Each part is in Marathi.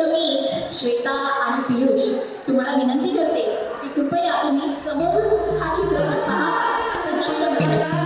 तर मी श्वेता आणि पियुष तुम्हाला विनंती करते की कृपया तुम्ही समोर हा चित्रपट पहा. जास्त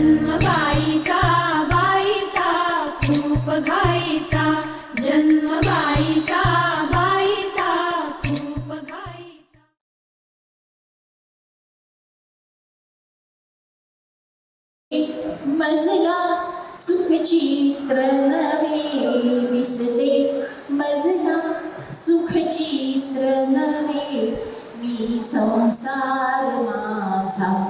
जन्म बाईचा बाईचा खूप घाईचा. जन्म बाईचा मजला सुखचित्र नवे दिसते. मजला सुखचित्र नवे मी संसार माझा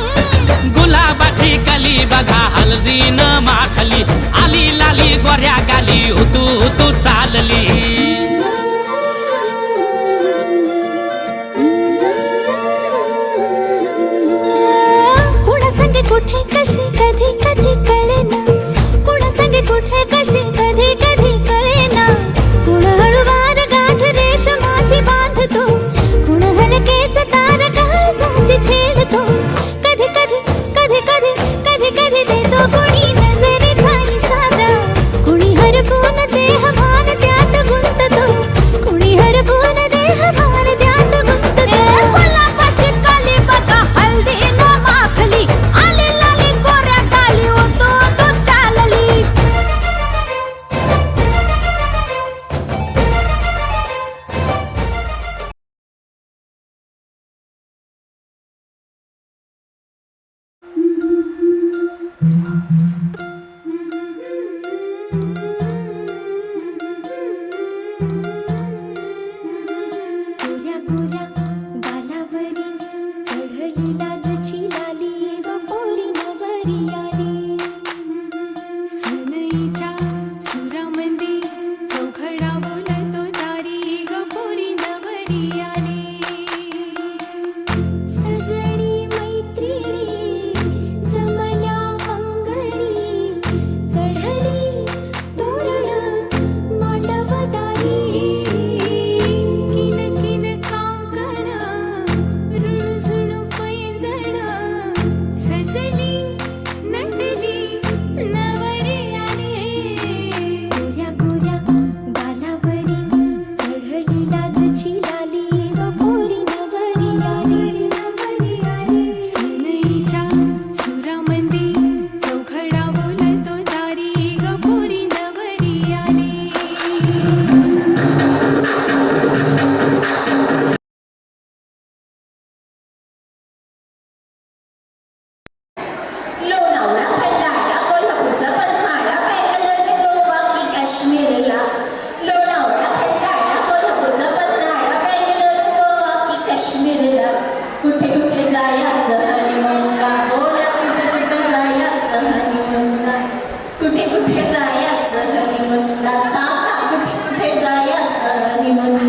गुलाबाची कली बघा हल्दी न माखली. आली लाली गोऱ्या गाली हुतू हुतू चालली. कुठे कशी कधी कधी? Mm-hmm. काश्मीरला कुठे कुठे जायचं